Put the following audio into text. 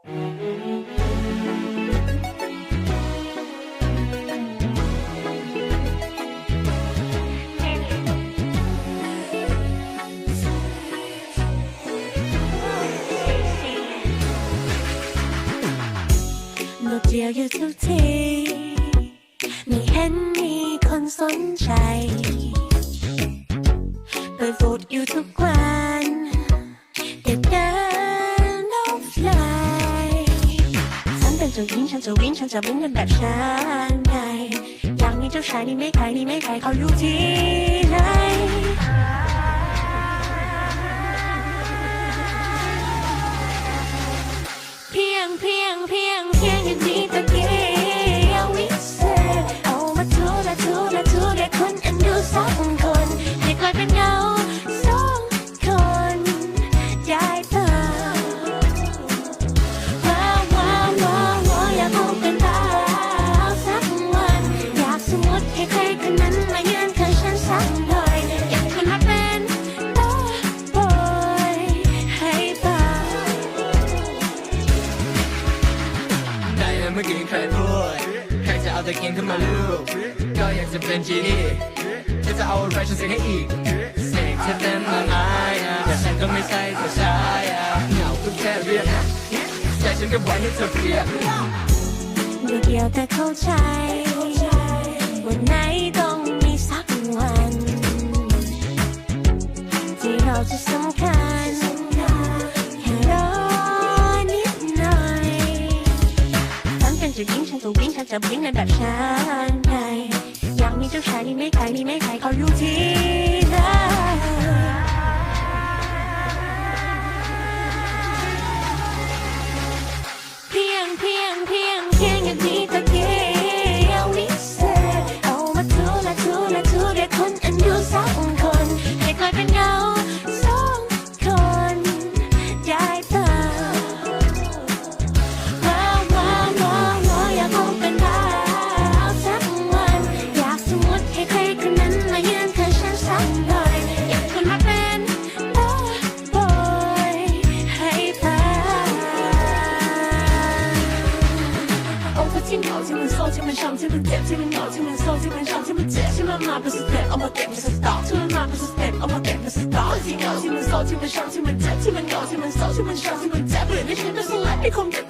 โดดเดี่ยวอยู่ทุกที ไม่เห็นมีคนสนใจ จ้าหญิงฉันจะวิ่งฉันจะวิ่งกันแบบฉันไงอย่างนี้เจ้าชายนี่ไม่ใครนี่ไม่ใครเขาอยู่ที่ไหน เมื่อกี้ใครพูดใครจะเอาตะเกียงขึ้นมาลูบก็อยากจะเป็นจีนี่จะเอาอะไรฉันเสกให้อีกเสกเธอเต็มละไม้อะแต่ฉันก็ไม่ใช่ตัวชายอะเหงาก็แค่เรียกใจฉันก็ไว้ให้เธอเพียงเดียวเดียวแต่เข้าใจวันไหนต้องมีสักวันที่เราจะ จ้าหญิงฉันจะวิ่งฉันจะวิ่งในแบบฉันไงอยากมีเจ้าชายนี่ไม่ใครนี่ไม่ใครเขาอยู่ที่ to the depth, to the north, to the soul, to the shot, to the tip, to my mind, plus a step, I'm a dip, plus a stop, to my mind, plus a step, I'm a dip, plus a stop, to the north, to the soul, to the shot, to the tip, to the north, to the soul, to the shot, to the depth, to the ship, plus a let me come get